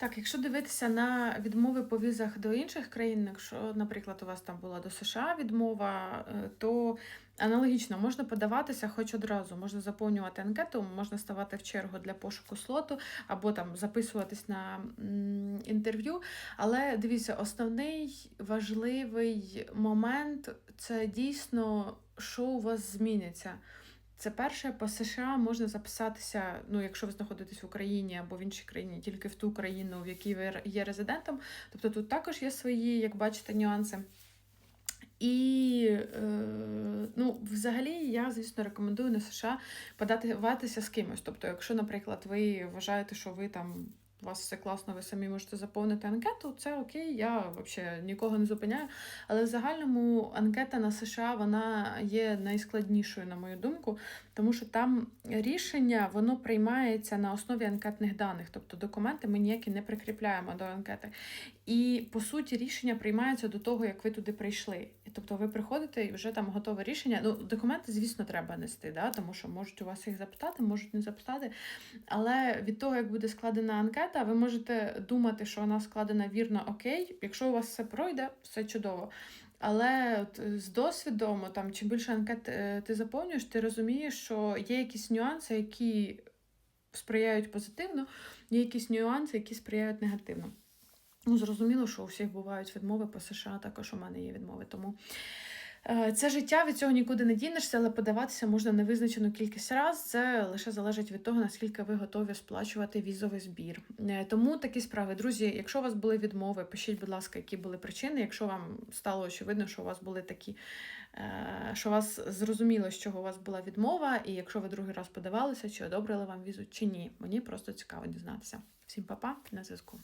Так, якщо дивитися на відмови по візах до інших країн, якщо, наприклад, у вас там була до США відмова, е, то аналогічно можна подаватися хоч одразу, можна заповнювати анкету, можна ставати в чергу для пошуку слоту або там записуватись на інтерв'ю. Але дивіться, основний важливий момент це дійсно, що у вас зміниться. Це перше, по США можна записатися, ну, якщо ви знаходитесь в Україні або в іншій країні, тільки в ту країну, в якій ви є резидентом. Тобто тут також є свої, як бачите, нюанси. І е, ну, взагалі я, звісно, рекомендую на США податися з кимось. Тобто, якщо, наприклад, ви вважаєте, що ви там. У вас все класно, ви самі можете заповнити анкету, це окей, я взагалі нікого не зупиняю. Але в загальному анкета на США вона є найскладнішою, на мою думку, тому що там рішення воно приймається на основі анкетних даних, тобто документи ми ніякі не прикріпляємо до анкети. І по суті рішення приймається до того, як ви туди прийшли. Тобто ви приходите і вже там готове рішення. Ну, документи, звісно, треба нести, да? тому що можуть у вас їх запитати, можуть не запитати. Але від того, як буде складена анкета, ви можете думати, що вона складена вірно, окей. Якщо у вас все пройде, все чудово. Але от з досвідом, там, чим більше анкет е, ти заповнюєш, ти розумієш, що є якісь нюанси, які сприяють позитивно, є якісь нюанси, які сприяють негативно. Ну, зрозуміло, що у всіх бувають відмови по США, також у мене є відмови. Тому е, це життя, від цього нікуди не дінешся, але подаватися можна невизначену кількість раз. Це лише залежить від того, наскільки ви готові сплачувати візовий збір. Е, Тому такі справи. Друзі, якщо у вас були відмови, пишіть, будь ласка, які були причини. Якщо вам стало очевидно, що у вас були такі, е, що вас зрозуміло, з чого у вас була відмова, і якщо ви другий раз подавалися, чи одобрили вам візу, чи ні. Мені просто цікаво дізнатися. Всім па-па, на зв'язку.